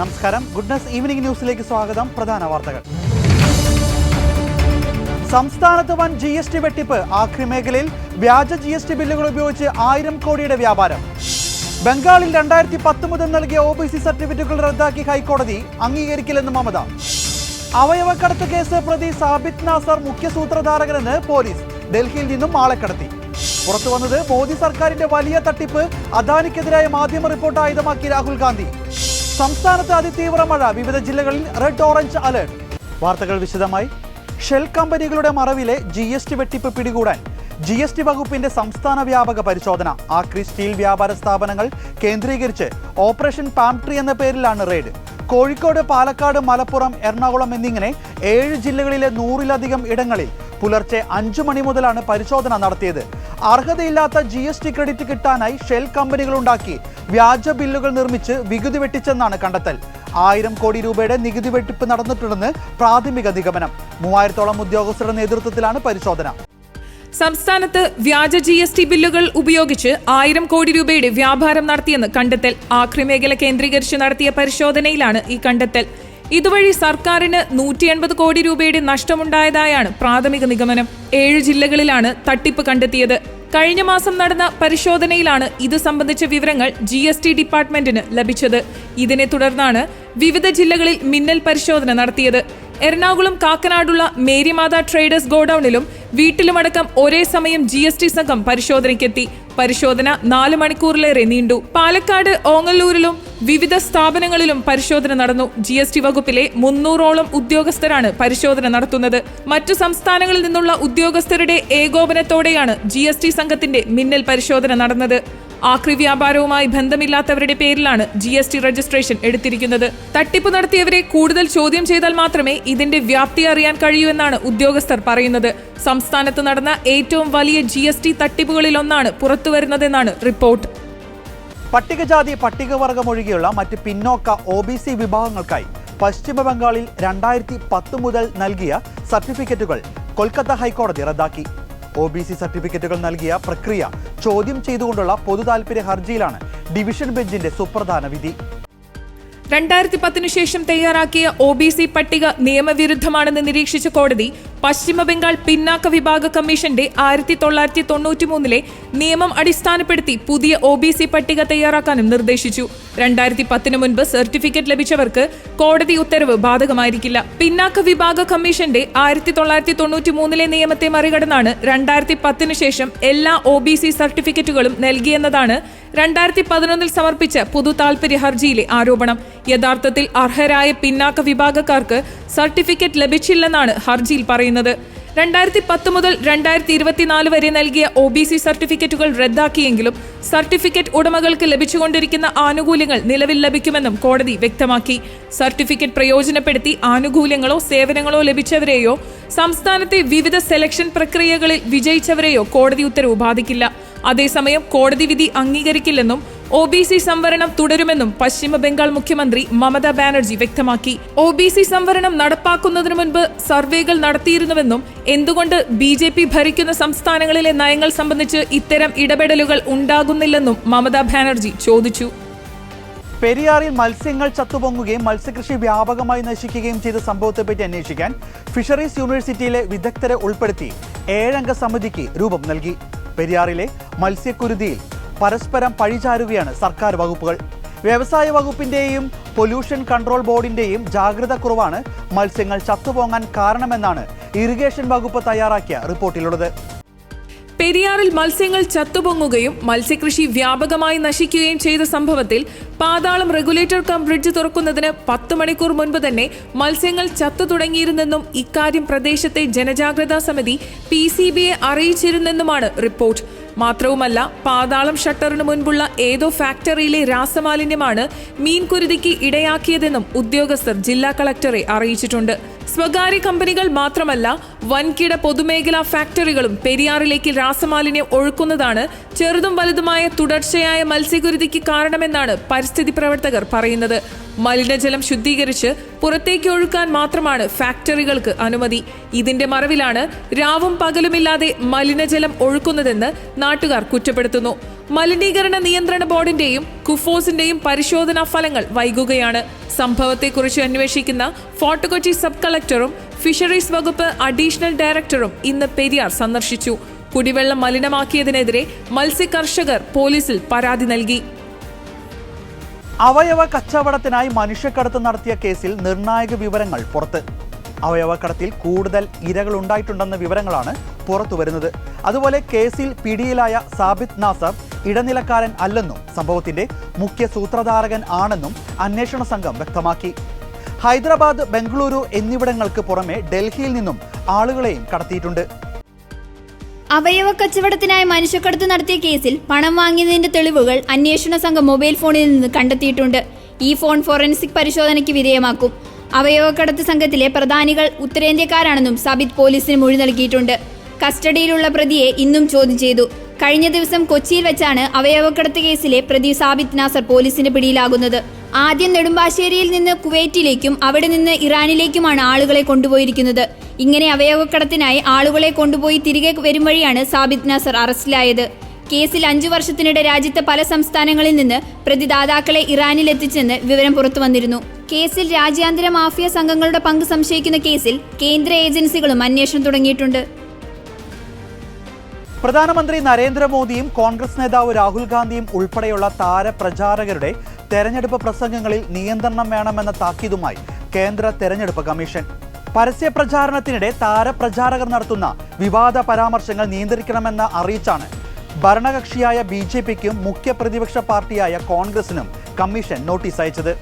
നമസ്കാരം. Goodness evening ന്യൂസിലേക്ക് സ്വാഗതം. പ്രധാന വാർത്തകൾ. സംസ്ഥാനത്ത് വൻ ജി എസ് ടി വെട്ടിപ്പ്. ആക്രി മേഖലയിൽ വ്യാജ ജി എസ് ടി ബില്ലുകൾ ഉപയോഗിച്ച് ആയിരം കോടിയുടെ വ്യാപാരം. ബംഗാളിൽ രണ്ടായിരത്തി പത്ത് മുതൽ നൽകിയ ഒ ബി സി സർട്ടിഫിക്കറ്റുകൾ റദ്ദാക്കി ഹൈക്കോടതി. അംഗീകരിക്കില്ലെന്ന് മമത. അവയവക്കടത്ത് കേസ് പ്രതി സാബിത് നാസർ മുഖ്യ സൂത്രധാരകനെന്ന് പോലീസ്. ഡൽഹിയിൽ നിന്നും ആളെ കടത്തി. പുറത്തു വന്നത് മോദി സർക്കാരിന്റെ വലിയ തട്ടിപ്പ്. അദാനിക്കെതിരായ മാധ്യമ റിപ്പോർട്ട് ആയുധമാക്കി രാഹുൽ ഗാന്ധി. സംസ്ഥാനത്ത് അതിതീവ്ര മഴ. വിവിധ ജില്ലകളിൽ റെഡ് ഓറഞ്ച് അലേർട്ട് വാർത്തകൾ വിശദമായി. ഷെൽ കമ്പനികളുടെ മറവിലെ ജി എസ് ടി വെട്ടിപ്പ് പിടികൂടാൻ. ജി എസ് ടി വകുപ്പിന്റെ സംസ്ഥാന വ്യാപക പരിശോധന. ആക്രി സ്റ്റീൽ വ്യാപാര സ്ഥാപനങ്ങൾ കേന്ദ്രീകരിച്ച് ഓപ്പറേഷൻ പാംട്രി എന്ന പേരിലാണ് റെയ്ഡ്. കോഴിക്കോട് പാലക്കാട് മലപ്പുറം എറണാകുളം എന്നിങ്ങനെ ഏഴ് ജില്ലകളിലെ നൂറിലധികം ഇടങ്ങളിൽ പുലർച്ചെ അഞ്ചു മണി മുതലാണ് പരിശോധന നടത്തിയത്. അർഹതയില്ലാത്ത ജി എസ് ടി ക്രെഡിറ്റ് കിട്ടാനായി ഷെൽ കമ്പനികളുണ്ടാക്കി വ്യാജ ബില്ലുകൾ നിർമ്മിച്ച് വികുതി വെട്ടിച്ചെന്നാണ് കണ്ടെത്തൽ. ആയിരം കോടി രൂപയുടെ നികുതി വെട്ടിപ്പ് നടന്നിട്ടുണ്ടെന്ന് പ്രാഥമിക നിഗമനം. മൂവായിരത്തോളം ഉദ്യോഗസ്ഥരുടെ നേതൃത്വത്തിലാണ് പരിശോധന. സംസ്ഥാനത്ത് വ്യാജ ജി എസ് ടി ബില്ലുകൾ ഉപയോഗിച്ച് ആയിരം കോടി രൂപയുടെ വ്യാപാരം നടത്തിയെന്ന് കണ്ടെത്തൽ. ആക്രി മേഖല കേന്ദ്രീകരിച്ച് നടത്തിയ പരിശോധനയിലാണ് ഈ കണ്ടെത്തൽ. ഇതുവഴി സർക്കാരിന് നൂറ്റി എൺപത് കോടി രൂപയുടെ നഷ്ടമുണ്ടായതായാണ് പ്രാഥമിക നിഗമനം. ഏഴ് ജില്ലകളിലാണ് തട്ടിപ്പ് കണ്ടെത്തിയത്. കഴിഞ്ഞ മാസം നടന്ന പരിശോധനയിലാണ് ഇത് സംബന്ധിച്ച വിവരങ്ങൾ ജി എസ് ടി ഡിപ്പാർട്ട്മെന്റിന് ലഭിച്ചത്. ഇതിനെ തുടർന്നാണ് വിവിധ ജില്ലകളിൽ മിന്നൽ പരിശോധന നടത്തിയത്. എറണാകുളം കാക്കനാടുള്ള മേരിമാതാ ട്രേഡേഴ്സ് ഗോഡൌണിലും വീട്ടിലുമടക്കം ഒരേ സമയം ജി എസ് ടി സംഘം പരിശോധനയ്ക്കെത്തി. പരിശോധന നാല് മണിക്കൂറിലേറെ നീണ്ടു. പാലക്കാട് ഓങ്ങല്ലൂരിലും വിവിധ സ്ഥാപനങ്ങളിലും പരിശോധന നടന്നു. ജി എസ് ടി വകുപ്പിലെ മുന്നൂറോളം ഉദ്യോഗസ്ഥരാണ് പരിശോധന നടത്തുന്നത്. മറ്റു സംസ്ഥാനങ്ങളിൽ നിന്നുള്ള ഉദ്യോഗസ്ഥരുടെ ഏകോപനത്തോടെയാണ് ജി എസ് ടി സംഘത്തിന്റെ മിന്നൽ പരിശോധന നടന്നത്. ആക്രി വ്യാപാരവുമായി ബന്ധമില്ലാത്തവരുടെ പേരിലാണ് ജി എസ് ടി രജിസ്ട്രേഷൻ എടുത്തിരിക്കുന്നത്. തട്ടിപ്പ് നടത്തിയവരെ കൂടുതൽ ചോദ്യം ചെയ്താൽ മാത്രമേ ഇതിന്റെ വ്യാപ്തി അറിയാൻ കഴിയൂ എന്നാണ് ഉദ്യോഗസ്ഥർ പറയുന്നത്. സംസ്ഥാനത്ത് നടന്ന ഏറ്റവും വലിയ ജി എസ് ടി തട്ടിപ്പുകളിലൊന്നാണ് പുറത്തുവരുന്നതെന്നാണ് റിപ്പോർട്ട്. പട്ടികജാതി പട്ടികവർഗം ഒഴികെയുള്ള മറ്റ് പിന്നോക്ക ഒ ബി സി വിഭാഗങ്ങൾക്കായി പശ്ചിമ ബംഗാളിൽ രണ്ടായിരത്തി പത്ത് മുതൽ നൽകിയ സർട്ടിഫിക്കറ്റുകൾ കൊൽക്കത്ത ഹൈക്കോടതി റദ്ദാക്കി. ഒ ബി സി സർട്ടിഫിക്കറ്റുകൾ നൽകിയ പ്രക്രിയ ചോദ്യം ചെയ്തുകൊണ്ടുള്ള പൊതുതാൽപര്യ ഹർജിയിലാണ് ഡിവിഷൻ ബെഞ്ചിന്റെ സുപ്രധാന വിധി. രണ്ടായിരത്തി പത്തിനു ശേഷം തയ്യാറാക്കിയ ഒ ബി സി പട്ടിക നിയമവിരുദ്ധമാണെന്ന് നിരീക്ഷിച്ച കോടതി പശ്ചിമ ബംഗാൾ പിന്നാക്ക വിഭാഗ കമ്മീഷന്റെ ആയിരത്തി തൊള്ളായിരത്തി തൊണ്ണൂറ്റി മൂന്നിലെ നിയമം അടിസ്ഥാനപ്പെടുത്തി പുതിയ ഒ ബി സി പട്ടിക തയ്യാറാക്കാനും നിർദ്ദേശിച്ചു. രണ്ടായിരത്തി പത്തിന് മുൻപ് സർട്ടിഫിക്കറ്റ് ലഭിച്ചവർക്ക് കോടതി ഉത്തരവ് ബാധകമായിരിക്കില്ല. പിന്നാക്ക വിഭാഗ കമ്മീഷന്റെ ആയിരത്തി തൊള്ളായിരത്തി തൊണ്ണൂറ്റി മൂന്നിലെ നിയമത്തെ മറികടന്നാണ് രണ്ടായിരത്തി പത്തിനു ശേഷം എല്ലാ ഒ ബി സി സർട്ടിഫിക്കറ്റുകളും നൽകിയെന്നതാണ് രണ്ടായിരത്തി പതിനൊന്നിൽ സമർപ്പിച്ച പൊതു താൽപര്യ ഹർജിയിലെ ആരോപണം. യഥാർത്ഥത്തിൽ അർഹരായ പിന്നാക്ക വിഭാഗക്കാർക്ക് സർട്ടിഫിക്കറ്റ് ലഭിച്ചില്ലെന്നാണ് ഹർജിയിൽ പറയുന്നത്. രണ്ടായിരത്തി പത്ത് മുതൽ രണ്ടായിരത്തി ഇരുപത്തിനാല് വരെ നൽകിയ ഒ ബി സി സർട്ടിഫിക്കറ്റുകൾ റദ്ദാക്കിയെങ്കിലും സർട്ടിഫിക്കറ്റ് ഉടമകൾക്ക് ലഭിച്ചുകൊണ്ടിരിക്കുന്ന ആനുകൂല്യങ്ങൾ നിലവിൽ ലഭിക്കുമെന്നും കോടതി വ്യക്തമാക്കി. സർട്ടിഫിക്കറ്റ് പ്രയോജനപ്പെടുത്തി ആനുകൂല്യങ്ങളോ സേവനങ്ങളോ ലഭിച്ചവരെയോ സംസ്ഥാനത്തെ വിവിധ സെലക്ഷൻ പ്രക്രിയകളിൽ വിജയിച്ചവരെയോ കോടതി ഉത്തരവ് ബാധിക്കില്ല. അതേസമയം കോടതി വിധി അംഗീകരിക്കില്ലെന്നും ഒ ബി സി സംവരണം തുടരുമെന്നും പശ്ചിമ ബംഗാൾ മുഖ്യമന്ത്രി മമതാ ബാനർജി വ്യക്തമാക്കി. ഒ ബി സി സംവരണം നടപ്പാക്കുന്നതിനു മുൻപ് സർവേകൾ നടത്തിയിരുന്നുവെന്നും എന്തുകൊണ്ട് ബി ജെ പി ഭരിക്കുന്ന സംസ്ഥാനങ്ങളിലെ നയങ്ങൾ സംബന്ധിച്ച് ഇത്തരം ഇടപെടലുകൾ ഉണ്ടാകുന്നില്ലെന്നും മമതാ ബാനർജി ചോദിച്ചു. പെരിയാറിൽ മത്സ്യങ്ങൾ ചത്തുപൊങ്ങുകയും മത്സ്യകൃഷി വ്യാപകമായി നശിക്കുകയും ചെയ്ത സംഭവത്തെപ്പറ്റി അന്വേഷിക്കാൻ ഫിഷറീസ് യൂണിവേഴ്സിറ്റിയിലെ വിദഗ്ധരെ ഉൾപ്പെടുത്തി ഏഴംഗ സമിതിക്ക് രൂപം നൽകി. പെരിയാറിലെ മത്സ്യക്കുരുതിയിൽ പരസ്പരം പഴിചാരുകയാണ് സർക്കാർ വകുപ്പുകൾ. വ്യവസായ വകുപ്പിന്റെയും പൊല്യൂഷൻ കൺട്രോൾ ബോർഡിന്റെയും ജാഗ്രത കുറവാണ് മത്സ്യങ്ങൾ ചത്തുപോങ്ങാൻ കാരണമെന്നാണ് ഇറിഗേഷൻ വകുപ്പ് തയ്യാറാക്കിയ റിപ്പോർട്ടിലുള്ളത്. പെരിയാറിൽ മത്സ്യങ്ങൾ ചത്തുപൊങ്ങുകയും മത്സ്യകൃഷി വ്യാപകമായി നശിക്കുകയും ചെയ്ത സംഭവത്തിൽ പാതാളം റെഗുലേറ്റർ കം ബ്രിഡ്ജ് തുറക്കുന്നതിന് പത്ത് മണിക്കൂർ മുൻപ് തന്നെ മത്സ്യങ്ങൾ ചത്തു തുടങ്ങിയിരുന്നെന്നും ഇക്കാര്യം പ്രദേശത്തെ ജനജാഗ്രതാ സമിതി പി സി ബിയെ അറിയിച്ചിരുന്നെന്നുമാണ് റിപ്പോർട്ട്. മാത്രവുമല്ല പാതാളം ഷട്ടറിന് മുൻപുള്ള ഏതോ ഫാക്ടറിയിലെ രാസമാലിന്യമാണ് മീൻകുരുതിക്ക് ഇടയാക്കിയതെന്നും ഉദ്യോഗസ്ഥർ ജില്ലാ കളക്ടറെ അറിയിച്ചിട്ടുണ്ട്. സ്വകാര്യ കമ്പനികൾ മാത്രമല്ല വൻകിട പൊതുമേഖലാ ഫാക്ടറികളും പെരിയാറിലേക്ക് രാസമാലിന്യം ഒഴുക്കുന്നതാണ് ചെറുതും വലുതുമായ തുടർച്ചയായ മത്സ്യകുരുതിക്ക് കാരണമെന്നാണ് പരിസ്ഥിതി പ്രവർത്തകർ പറയുന്നത്. മലിനജലം ശുദ്ധീകരിച്ച് പുറത്തേക്ക് ഒഴുക്കാൻ മാത്രമാണ് ഫാക്ടറികൾക്ക് അനുമതി. ഇതിന്റെ മറവിലാണ് രാവും പകലുമില്ലാതെ മലിനജലം ഒഴുക്കുന്നതെന്ന് നാട്ടുകാർ കുറ്റപ്പെടുത്തുന്നു. മലിനീകരണ നിയന്ത്രണ ബോർഡിന്റെയും കുഫോസിന്റെയും പരിശോധനാ ഫലങ്ങൾ വൈകുകയാണ്. സംഭവത്തെക്കുറിച്ച് അന്വേഷിക്കുന്ന ഫോർട്ട് കൊച്ചി സബ് കളക്ടറും ഫിഷറീസ് വകുപ്പ് അഡീഷണൽ ഡയറക്ടറും ഇന്ന് പെരിയാർ സന്ദർശിച്ചു. കുടിവെള്ളം മലിനമാക്കിയതിനെതിരെ മത്സ്യ കർഷകർ പോലീസിൽ പരാതി നൽകി. അവയവ കച്ചവടത്തിനായി മനുഷ്യക്കടത്ത് നടത്തിയ കേസിൽ നിർണായക വിവരങ്ങൾ പുറത്ത്. അവയവക്കടത്തിൽ കൂടുതൽ ഇരകൾ ഉണ്ടായിട്ടുണ്ടെന്ന വിവരങ്ങളാണ് പുറത്തുവരുന്നത്. അതുപോലെ കേസിൽ പിടിയിലായ സാബിത് നാസർ ഇടനിലക്കാരൻ അല്ലെന്നും സംഭവത്തിന്റെ മുഖ്യ സൂത്രധാരകൻ ആണെന്നും അന്വേഷണ സംഘം വ്യക്തമാക്കി. ഹൈദരാബാദ് ബംഗളൂരു എന്നിവിടങ്ങൾക്ക് പുറമെ ഡൽഹിയിൽ നിന്നും ആളുകളെയും കടത്തിയിട്ടുണ്ട്. അവയവ കച്ചവടത്തിനായി മനുഷ്യക്കടത്ത് നടത്തിയ കേസിൽ പണം വാങ്ങിയതിന്റെ തെളിവുകൾ അന്വേഷണ സംഘം മൊബൈൽ ഫോണിൽ നിന്ന് കണ്ടെത്തിയിട്ടുണ്ട്. ഈ ഫോൺ ഫോറൻസിക് പരിശോധനയ്ക്ക് വിധേയമാക്കും. അവയവക്കടത്ത് സംഘത്തിലെ പ്രധാനികൾ ഉത്തരേന്ത്യക്കാരാണെന്നും സബിത് പോലീസിന് മൊഴി നൽകിയിട്ടുണ്ട്. കസ്റ്റഡിയിലുള്ള പ്രതിയെ ഇന്നും ചോദ്യം ചെയ്തു. കഴിഞ്ഞ ദിവസം കൊച്ചിയിൽ വെച്ചാണ് അവയവക്കടത്ത് കേസിലെ പ്രതി സാബിത് നാസർ പോലീസിന്റെ പിടിയിലാകുന്നത്. ആദ്യം നെടുമ്പാശ്ശേരിയിൽ നിന്ന് കുവൈറ്റിലേക്കും അവിടെ നിന്ന് ഇറാനിലേക്കുമാണ് ആളുകളെ കൊണ്ടുപോയിരിക്കുന്നത്. ഇങ്ങനെ അവയവക്കടത്തിനായി ആളുകളെ കൊണ്ടുപോയി തിരികെ വരും വഴിയാണ് സാബിത് നാസർ അറസ്റ്റിലായത്. കേസിൽ അഞ്ചു വർഷത്തിനിടെ രാജ്യത്തെ പല സംസ്ഥാനങ്ങളിൽ നിന്ന് പ്രതിദാതാക്കളെ ഇറാനിൽ എത്തിച്ചെന്ന് വിവരം പുറത്തു വന്നിരുന്നു. കേസിൽ രാജ്യാന്തര മാഫിയ സംഘങ്ങളുടെ പങ്ക് സംശയിക്കുന്ന കേസിൽ കേന്ദ്ര ഏജൻസികളും അന്വേഷണം തുടങ്ങിയിട്ടുണ്ട്. പ്രധാനമന്ത്രി നരേന്ദ്രമോദിയും കോൺഗ്രസ് നേതാവ് രാഹുൽ ഗാന്ധിയും ഉൾപ്പെടെയുള്ള താരപ്രചാരകരുടെ തെരഞ്ഞെടുപ്പ് പ്രസംഗങ്ങളിൽ നിയന്ത്രണം വേണമെന്ന താക്കീതുമായി കേന്ദ്ര തെരഞ്ഞെടുപ്പ് കമ്മീഷൻ. പരസ്യ പ്രചാരണത്തിനിടെ താരപ്രചാരകർ നടത്തുന്ന വിവാദ പരാമർശങ്ങൾ നിയന്ത്രിക്കണമെന്ന് അറിയിച്ചാണ്. ഭരണകക്ഷിയായ ബി ജെ പിക്കും മുഖ്യ പ്രതിപക്ഷ പാർട്ടിയായ കോൺഗ്രസിനും കമ്മീഷൻ നോട്ടീസ് അയച്ചത്.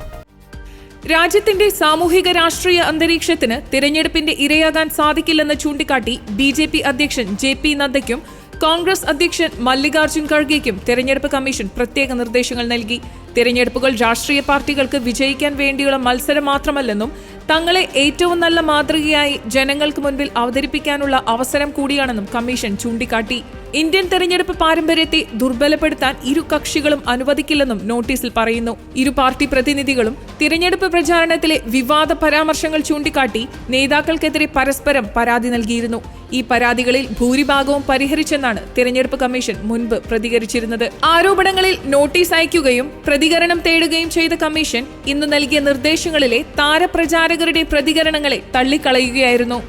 രാജ്യത്തിന്റെ സാമൂഹിക രാഷ്ട്രീയ അന്തരീക്ഷത്തിന് തിരഞ്ഞെടുപ്പിന്റെ ഇരയാകാൻ സാധിക്കില്ലെന്ന് ചൂണ്ടിക്കാട്ടി ബി ജെ പി അധ്യക്ഷൻ ജെ പി നദ്ദയ്ക്കും കോൺഗ്രസ് അധ്യക്ഷൻ മല്ലികാർജുൻ ഖർഗെയ്ക്കും തെരഞ്ഞെടുപ്പ് കമ്മീഷൻ പ്രത്യേക നിർദ്ദേശങ്ങൾ നൽകി. തെരഞ്ഞെടുപ്പുകൾ രാഷ്ട്രീയ പാർട്ടികൾക്ക് വിജയിക്കാൻ വേണ്ടിയുള്ള മത്സരം മാത്രമല്ലെന്നും തങ്ങളെ ഏറ്റവും നല്ല മാതൃകയായി ജനങ്ങൾക്ക് മുൻപിൽ അവതരിപ്പിക്കാനുള്ള അവസരം കൂടിയാണെന്നും കമ്മീഷൻ ചൂണ്ടിക്കാട്ടി. ഇന്ത്യൻ തെരഞ്ഞെടുപ്പ് പാരമ്പര്യത്തെ ദുർബലപ്പെടുത്താൻ ഇരു കക്ഷികളും അനുവദിക്കില്ലെന്നും നോട്ടീസിൽ പറയുന്നു. ഇരു പാർട്ടി പ്രതിനിധികളും തിരഞ്ഞെടുപ്പ് പ്രചാരണത്തിലെ വിവാദ പരാമർശങ്ങൾ ചൂണ്ടിക്കാട്ടി നേതാക്കൾക്കെതിരെ പരസ്പരം പരാതി നൽകിയിരുന്നു. ഈ പരാതികളിൽ ഭൂരിഭാഗവും പരിഹരിച്ചെന്നാണ് തിരഞ്ഞെടുപ്പ് കമ്മീഷൻ മുൻപ് പ്രതികരിച്ചിരുന്നത്. ആരോപണങ്ങളിൽ നോട്ടീസ് അയക്കുകയും പ്രതികരണം തേടുകയും ചെയ്ത കമ്മീഷൻ ഇന്ന് നൽകിയ നിർദ്ദേശങ്ങളിലെ താരപ്രചാരകരുടെ പ്രതികരണങ്ങളെ തള്ളിക്കളയുകയായിരുന്നു.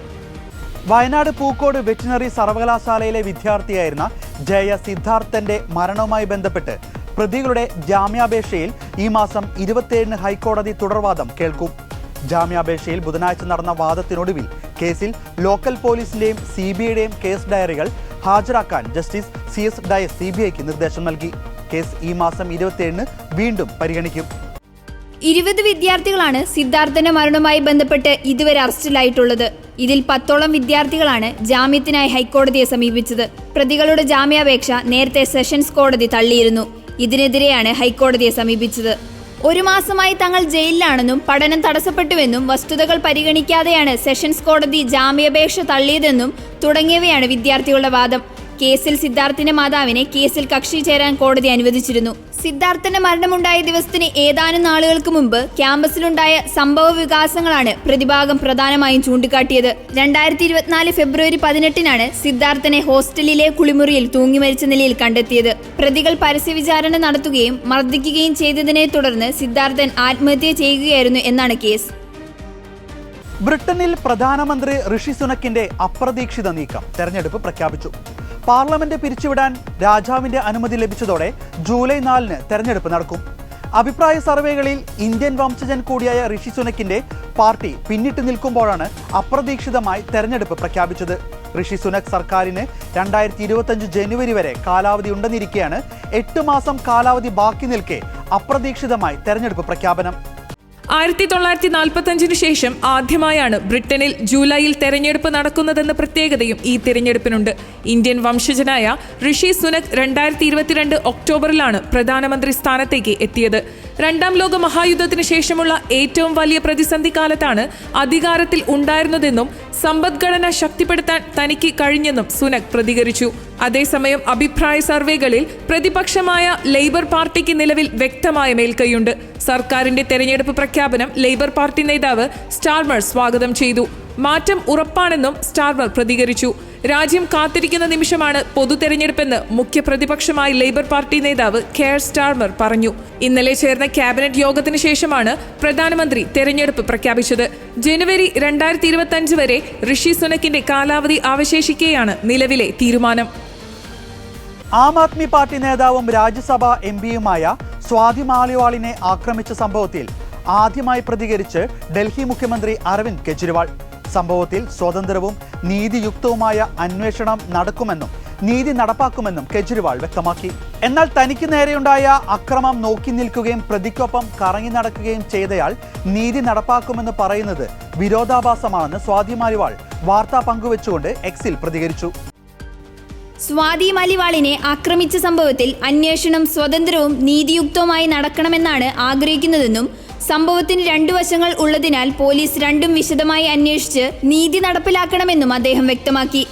വയനാട് പൂക്കോട് വെറ്റിനറി സർവകലാശാലയിലെ വിദ്യാർത്ഥിയായിരുന്ന ജയ സിദ്ധാർത്ഥന്റെ മരണവുമായി ബന്ധപ്പെട്ട് പ്രതികളുടെ ജാമ്യാപേക്ഷയിൽ ഈ മാസം ഇരുപത്തിയേഴിന് ഹൈക്കോടതി തുടർവാദം കേൾക്കും. ജാമ്യാപേക്ഷയിൽ ബുധനാഴ്ച നടന്ന വാദത്തിനൊടുവിൽ കേസിൽ ലോക്കൽ പോലീസിന്റെയും സി ബി ഐയുടെയും കേസ് ഡയറികൾ ഹാജരാക്കാൻ justice C S Dias C B ഐക്ക് നിർദ്ദേശം നൽകി. കേസ് ഈ മാസം ഇരുപത്തിയേഴിന് വീണ്ടും പരിഗണിക്കും. ഇരുപത് വിദ്യാർത്ഥികളാണ് സിദ്ധാർത്ഥന്റെ മരണവുമായി ബന്ധപ്പെട്ട് ഇതുവരെ അറസ്റ്റിലായിട്ടുള്ളത്. ഇതിൽ പത്തോളം വിദ്യാർത്ഥികളാണ് ജാമ്യത്തിനായി ഹൈക്കോടതിയെ സമീപിച്ചത്. പ്രതികളുടെ ജാമ്യാപേക്ഷ നേരത്തെ സെഷൻസ് കോടതി തള്ളിയിരുന്നു. ഇതിനെതിരെയാണ് ഹൈക്കോടതിയെ സമീപിച്ചത്. ഒരു മാസമായി തങ്ങൾ ജയിലിലാണെന്നും പഠനം തടസ്സപ്പെട്ടുവെന്നും വസ്തുതകൾ പരിഗണിക്കാതെയാണ് സെഷൻസ് കോടതി ജാമ്യാപേക്ഷ തള്ളിയതെന്നും തുടങ്ങിയവയാണ് വിദ്യാർത്ഥികളുടെ വാദം. കേസിൽ സിദ്ധാർത്ഥിന്റെ മാതാവിനെ കേസിൽ കക്ഷി ചേരാൻ കോടതി അനുവദിച്ചിരുന്നു. സിദ്ധാർത്ഥന്റെ മരണമുണ്ടായ ദിവസത്തിന് ഏതാനും നാളുകൾക്ക് മുമ്പ് ക്യാമ്പസിലുണ്ടായ സംഭവ വികാസങ്ങളാണ് പ്രതിഭാഗം പ്രധാനമായും ചൂണ്ടിക്കാട്ടിയത്. രണ്ടായിരത്തി ഇരുപത്തിനാല് ഫെബ്രുവരി പതിനെട്ടിനാണ് സിദ്ധാർത്ഥനെ ഹോസ്റ്റലിലെ കുളിമുറിയിൽ തൂങ്ങി മരിച്ച നിലയിൽ കണ്ടെത്തിയത്. പ്രതികൾ പരസ്യവിചാരണ നടത്തുകയും മർദ്ദിക്കുകയും ചെയ്തതിനെ തുടർന്ന് സിദ്ധാർത്ഥൻ ആത്മഹത്യ ചെയ്യുകയായിരുന്നു എന്നാണ് കേസ്. ബ്രിട്ടനിൽ പ്രധാനമന്ത്രി ഋഷി സുനക്കിന്റെ അപ്രതീക്ഷിത നീക്കം തെരഞ്ഞെടുപ്പ് പ്രഖ്യാപിച്ചു. പാർലമെന്റ് പിരിച്ചുവിടാൻ രാജാവിന്റെ അനുമതി ലഭിച്ചതോടെ ജൂലൈ നാലിന് തെരഞ്ഞെടുപ്പ് നടക്കും. അഭിപ്രായ സർവേകളിൽ ഇന്ത്യൻ വംശജൻ കൂടിയായ ഋഷി സുനക്കിന്റെ പാർട്ടി പിന്നിട്ട് നിൽക്കുമ്പോഴാണ് അപ്രതീക്ഷിതമായി തെരഞ്ഞെടുപ്പ് പ്രഖ്യാപിച്ചത്. ഋഷി സുനക് സർക്കാരിന് രണ്ടായിരത്തി ഇരുപത്തഞ്ച് ജനുവരി വരെ കാലാവധി ഉണ്ടെന്നിരിക്കെയാണ് എട്ട് മാസം കാലാവധി ബാക്കി നിൽക്കെ അപ്രതീക്ഷിതമായി തെരഞ്ഞെടുപ്പ് പ്രഖ്യാപനം. ആയിരത്തി തൊള്ളായിരത്തി നാൽപ്പത്തഞ്ചിന് ശേഷം ആദ്യമായാണ് ബ്രിട്ടനിൽ ജൂലൈയിൽ തെരഞ്ഞെടുപ്പ് നടക്കുന്നതെന്ന പ്രത്യേകതയും ഈ തിരഞ്ഞെടുപ്പിനുണ്ട്. ഇന്ത്യൻ വംശജനായ ഋഷി സുനക് രണ്ടായിരത്തി ഇരുപത്തിരണ്ട് ഒക്ടോബറിലാണ് പ്രധാനമന്ത്രി സ്ഥാനത്തേക്ക് എത്തിയത്. രണ്ടാം ലോക മഹായുദ്ധത്തിന് ശേഷമുള്ള ഏറ്റവും വലിയ പ്രതിസന്ധി കാലത്താണ് അധികാരത്തിൽ ഉണ്ടായിരുന്നതെന്നും സമ്പദ്ഘടന ശക്തിപ്പെടുത്താൻ തനിക്ക് കഴിഞ്ഞെന്നും സുനക് പ്രതികരിച്ചു. അതേസമയം അഭിപ്രായ സർവേകളിൽ പ്രതിപക്ഷമായ ലേബർ പാർട്ടിക്ക് നിലവിൽ വ്യക്തമായ മേൽക്കൈയുണ്ട്. സർക്കാരിന്റെ തെരഞ്ഞെടുപ്പ് പ്രഖ്യാപനം ലേബർ പാർട്ടി നേതാവ് സ്റ്റാർമർ സ്വാഗതം ചെയ്തു. മാറ്റം ഉറപ്പാണെന്നും സ്റ്റാർമർ പ്രതികരിച്ചു. രാജ്യം കാത്തിരിക്കുന്ന നിമിഷമാണ് പൊതു തെരഞ്ഞെടുപ്പെന്ന് മുഖ്യ പ്രതിപക്ഷമായി ലേബർ പാർട്ടി നേതാവ് കെയർ സ്റ്റാർമർ പറഞ്ഞു. ഇന്നലെ ചേർന്ന ക്യാബിനറ്റ് യോഗത്തിന് ശേഷമാണ് പ്രധാനമന്ത്രി തെരഞ്ഞെടുപ്പ് പ്രഖ്യാപിച്ചത്. ജനുവരി രണ്ടായിരത്തി ഇരുപത്തി അഞ്ച് വരെ ഋഷി സുനക്കിന്റെ കാലാവധി അവശേഷിക്കെയാണ് നിലവിലെ തീരുമാനം. ആം ആദ്മി പാർട്ടി നേതാവും രാജ്യസഭാ എം പിയുമായ സ്വാതി മാലിവാളിനെ ആക്രമിച്ച സംഭവത്തിൽ ആദ്യമായി പ്രതികരിച്ച് ഡൽഹി മുഖ്യമന്ത്രി അരവിന്ദ് കെജ്രിവാൾ. സംഭവത്തിൽ സ്വതന്ത്രവും നീതിയുക്തവുമായ അന്വേഷണം നടക്കുമെന്നും നീതി നടപ്പാക്കുമെന്നും കെജ്രിവാൾ വ്യക്തമാക്കി. എന്നാൽ തനിക്ക് നേരെയുണ്ടായ അക്രമം നോക്കി നിൽക്കുകയും പ്രതിക്കൊപ്പം കറങ്ങി നടക്കുകയും ചെയ്തയാൾ നീതി നടപ്പാക്കുമെന്ന് പറയുന്നത് വിരോധാഭാസമാണെന്ന് സ്വാതി മാലിവാൾ വാർത്ത പങ്കുവച്ചുകൊണ്ട് എക്സിൽ പ്രതികരിച്ചു. സ്വാതി മലിവാളിനെ ആക്രമിച്ച സംഭവത്തിൽ അന്വേഷണം സ്വതന്ത്രവും നീതിയുക്തവുമായി നടക്കണമെന്നാണ് ആഗ്രഹിക്കുന്നതെന്നും സംഭവത്തിന് രണ്ടു വശങ്ങൾ ഉള്ളതിനാൽ പോലീസ് രണ്ടും വിശദമായി അന്വേഷിച്ച് നീതി നടപ്പിലാക്കണമെന്നും അദ്ദേഹം വ്യക്തമാക്കി.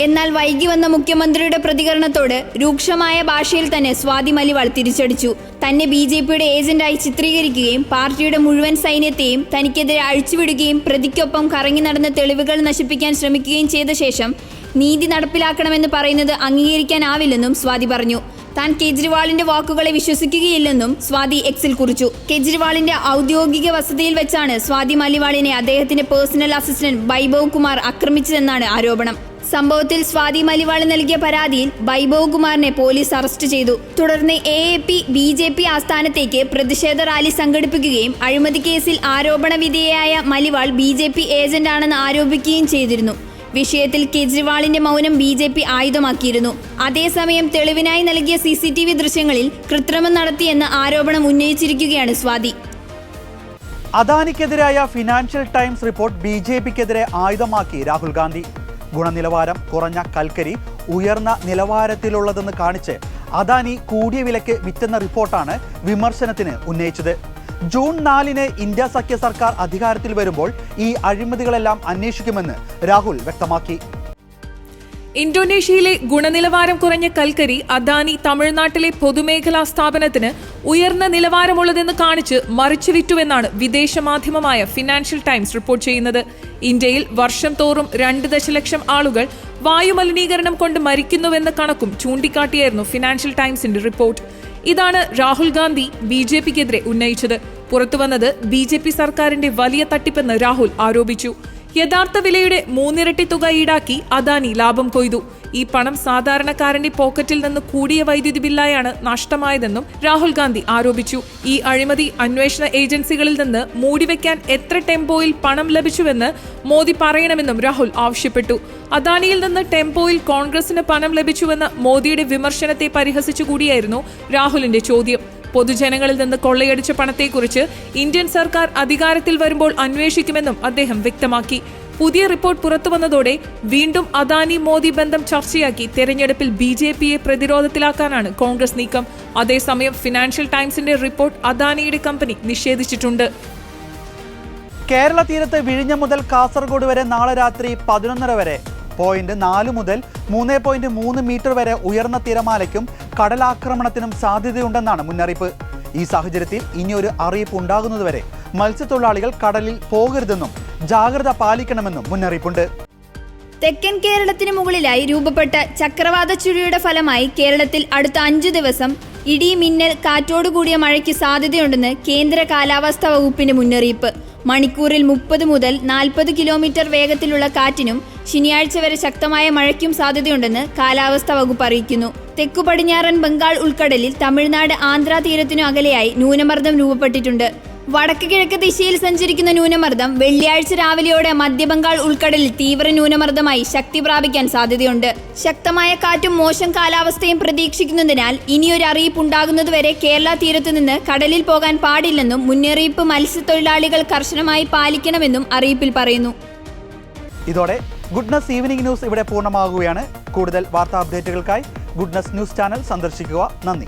എന്നാൽ വൈകി വന്ന മുഖ്യമന്ത്രിയുടെ പ്രതികരണത്തോട് രൂക്ഷമായ ഭാഷയിൽ തന്നെ സ്വാതി മലിവാൾ തിരിച്ചടിച്ചു. തന്നെ ബി ജെ പിയുടെ ഏജന്റായി ചിത്രീകരിക്കുകയും പാർട്ടിയുടെ മുഴുവൻ സൈന്യത്തെയും തനിക്കെതിരെ അഴിച്ചുവിടുകയും പ്രതിക്കൊപ്പം കറങ്ങി നടന്ന തെളിവുകൾ നശിപ്പിക്കാൻ ശ്രമിക്കുകയും ചെയ്ത ശേഷം നീതി നടപ്പിലാക്കണമെന്ന് പറയുന്നത് അംഗീകരിക്കാനാവില്ലെന്നും സ്വാതി പറഞ്ഞു. താൻ കേജ്രിവാളിന്റെ വാക്കുകളെ വിശ്വസിക്കുകയില്ലെന്നും സ്വാതി എക്സിൽ കുറിച്ചു. കേജ്രിവാളിന്റെ ഔദ്യോഗിക വസതിയിൽ വെച്ചാണ് സ്വാതി മലിവാളിനെ അദ്ദേഹത്തിന്റെ പേഴ്സണൽ അസിസ്റ്റന്റ് വൈഭവ് കുമാർ ആക്രമിച്ചതെന്നാണ് ആരോപണം. സംഭവത്തിൽ സ്വാതി മലിവാൾ നൽകിയ പരാതിയിൽ വൈഭവ് കുമാറിനെ പോലീസ് അറസ്റ്റ് ചെയ്തു. തുടർന്ന് A A P B J P ആസ്ഥാനത്തേക്ക് പ്രതിഷേധ റാലി സംഘടിപ്പിക്കുകയും അഴിമതി കേസിൽ ആരോപണ വിധേയയായ മലിവാൾ ബി ജെ പി ഏജന്റാണെന്ന് ആരോപിക്കുകയും ചെയ്തിരുന്നു. വിഷയത്തിൽ കെജ്രിവാളിന്റെ മൗനം ബി ജെ പി ആയുധമാക്കിയിരുന്നു. അതേസമയം തെളിവിനായി നൽകിയ സി സി ടി വി ദൃശ്യങ്ങളിൽ കൃത്രിമം നടത്തിയെന്ന ആരോപണം ഉന്നയിച്ചിരിക്കുകയാണ് Swati. അദാനിക്കെതിരായ Financial Times report B J പിക്കെതിരെ ആയുധമാക്കി രാഹുൽ ഗാന്ധി. ഗുണനിലവാരം കുറഞ്ഞ കൽക്കരി ഉയർന്ന നിലവാരത്തിലുള്ളതെന്ന് കാണിച്ച് അദാനി കൂടിയ വിലയ്ക്ക് വിറ്റെന്ന റിപ്പോർട്ടാണ് വിമർശനത്തിന് ഉന്നയിച്ചത്. ജൂൺ നാലിന് ഇന്ത്യ സഖ്യ സർക്കാർ അധികാരത്തിൽ വരുമ്പോൾ ഈ അഴിമതികളെല്ലാം അന്വേഷിക്കുമെന്ന് രാഹുൽ വ്യക്തമാക്കി. ഇന്തോനേഷ്യയിലെ ഗുണനിലവാരം കുറഞ്ഞ കൽക്കരി അദാനി തമിഴ്നാട്ടിലെ പൊതുമേഖലാ സ്ഥാപനത്തിന് ഉയർന്ന നിലവാരമുള്ളതെന്ന് കാണിച്ച് മറിച്ചു വിറ്റുവെന്നാണ് വിദേശ മാധ്യമമായ ഫിനാൻഷ്യൽ ടൈംസ് റിപ്പോർട്ട് ചെയ്യുന്നത്. ഇന്ത്യയിൽ വർഷം തോറും രണ്ട് ദശലക്ഷം ആളുകൾ വായുമലിനീകരണം കൊണ്ട് മരിക്കുന്നുവെന്ന കണക്കും ചൂണ്ടിക്കാട്ടിയായിരുന്നു ഫിനാൻഷ്യൽ ടൈംസിന്റെ റിപ്പോർട്ട്. ഇതാണ് രാഹുൽ ഗാന്ധി ബി ജെ പിക്കെതിരെ ഉന്നയിച്ചത്. പുറത്തുവന്നത് ബി ജെ പി സർക്കാരിന്റെ വലിയ തട്ടിപ്പെന്ന് രാഹുൽ ആരോപിച്ചു. യഥാർത്ഥ വിലയുടെ മൂന്നിരട്ടി തുക ഈടാക്കി അദാനി ലാഭം കൊയ്തു. ഈ പണം സാധാരണക്കാരന്റെ പോക്കറ്റിൽ നിന്ന് കൂടിയ വൈദ്യുതി ബില്ലായാണ് നഷ്ടമായതെന്നും രാഹുൽ ഗാന്ധി ആരോപിച്ചു. ഈ അഴിമതി അന്വേഷണ ഏജൻസികളിൽ നിന്ന് മൂടിവെക്കാൻ എത്ര ടെമ്പോയിൽ പണം ലഭിച്ചുവെന്ന് മോദി പറയണമെന്നും രാഹുൽ ആവശ്യപ്പെട്ടു. അദാനിയിൽ നിന്ന് ടെമ്പോയിൽ കോൺഗ്രസിന് പണം ലഭിച്ചുവെന്ന മോദിയുടെ വിമർശനത്തെ പരിഹസിച്ചുകൂടിയായിരുന്നു രാഹുലിന്റെ ചോദ്യം. പൊതുജനങ്ങളിൽ നിന്ന് കൊള്ളയടിച്ച പണത്തെക്കുറിച്ച് ഇന്ത്യൻ സർക്കാർ അധികാരത്തിൽ വരുമ്പോൾ അന്വേഷിക്കുമെന്നും അദ്ദേഹം വ്യക്തമാക്കി. പുതിയ റിപ്പോർട്ട് പുറത്തുവന്നതോടെ വീണ്ടും അദാനി മോദി ബന്ധം ചർച്ചയാക്കി തെരഞ്ഞെടുപ്പിൽ ബി ജെ പിയെ പ്രതിരോധത്തിലാക്കാനാണ് കോൺഗ്രസ് നീക്കം. അതേസമയം ഫിനാൻഷ്യൽ ടൈംസിന്റെ റിപ്പോർട്ട് അദാനിയുടെ കമ്പനി നിഷേധിച്ചിട്ടുണ്ട്. കേരള തീരത്ത് വിഴിഞ്ഞം മുതൽ കാസർഗോഡ് വരെ നാളെ രാത്രി പതിനൊന്നര വരെ. പോയിന്റ് നാല് മുതൽ മൂന്ന് പോയിന്റ് മൂന്ന് മീറ്റർ വരെ ഉയർന്ന തിരമാലയ്ക്കും കടലാക്രമണത്തിനും സാധ്യതയുണ്ടെന്നാണ് മുന്നറിയിപ്പ്. ഈ സാഹചര്യത്തിൽ ഇനിയൊരു അറിയിപ്പ് ഉണ്ടാകുന്നതുവരെ മത്സ്യത്തൊഴിലാളികൾ കടലിൽ പോകരുതെന്നും ജാഗ്രത പാലിക്കണമെന്നും മുന്നറിയിപ്പുണ്ട്. തെക്കൻ കേരളത്തിന് മുകളിലായി രൂപപ്പെട്ട ചക്രവാത ചുഴിയുടെ ഫലമായി കേരളത്തിൽ അടുത്ത അഞ്ചു ദിവസം ഇടി മിന്നൽ കാറ്റോടുകൂടിയ മഴയ്ക്ക് സാധ്യതയുണ്ടെന്ന് കേന്ദ്ര കാലാവസ്ഥാ വകുപ്പിന്റെ മുന്നറിയിപ്പ്. മണിക്കൂറിൽ മുപ്പത് മുതൽ നാൽപ്പത് കിലോമീറ്റർ വേഗത്തിലുള്ള കാറ്റിനും ശനിയാഴ്ച വരെ ശക്തമായ മഴയ്ക്കും സാധ്യതയുണ്ടെന്ന് കാലാവസ്ഥാ വകുപ്പ് അറിയിക്കുന്നു. തെക്കു പടിഞ്ഞാറൻ ബംഗാൾ ഉൾക്കടലിൽ തമിഴ്നാട് ആന്ധ്രാ തീരത്തിനു അകലെയായി ന്യൂനമർദ്ദം രൂപപ്പെട്ടിട്ടുണ്ട്. വടക്ക് കിഴക്ക് ദിശയിൽ സഞ്ചരിക്കുന്ന ന്യൂനമർദ്ദം വെള്ളിയാഴ്ച രാവിലെയോടെ മധ്യബംഗാൾ ഉൾക്കടലിൽ തീവ്ര ന്യൂനമർദ്ദമായി ശക്തി പ്രാപിക്കാൻ സാധ്യതയുണ്ട്. ശക്തമായ കാറ്റും മോശം കാലാവസ്ഥയും പ്രതീക്ഷിക്കുന്നതിനാൽ ഇനിയൊരു അറിയിപ്പ് ഉണ്ടാകുന്നതുവരെ കേരള തീരത്തുനിന്ന് കടലിൽ പോകാൻ പാടില്ലെന്നും മുന്നറിയിപ്പ് മത്സ്യത്തൊഴിലാളികൾ കർശനമായി പാലിക്കണമെന്നും അറിയിപ്പിൽ പറയുന്നു. ഇതോടെ ഗുഡ്നസ് ഈവനിംഗ് ന്യൂസ് ഇവിടെ പൂർണമാകുകയാണ്. കൂടുതൽ വാർത്താ അപ്ഡേറ്റുകൾക്കായി ഗുഡ്നസ് ന്യൂസ് ചാനൽ സന്ദർശിക്കുക. നന്ദി.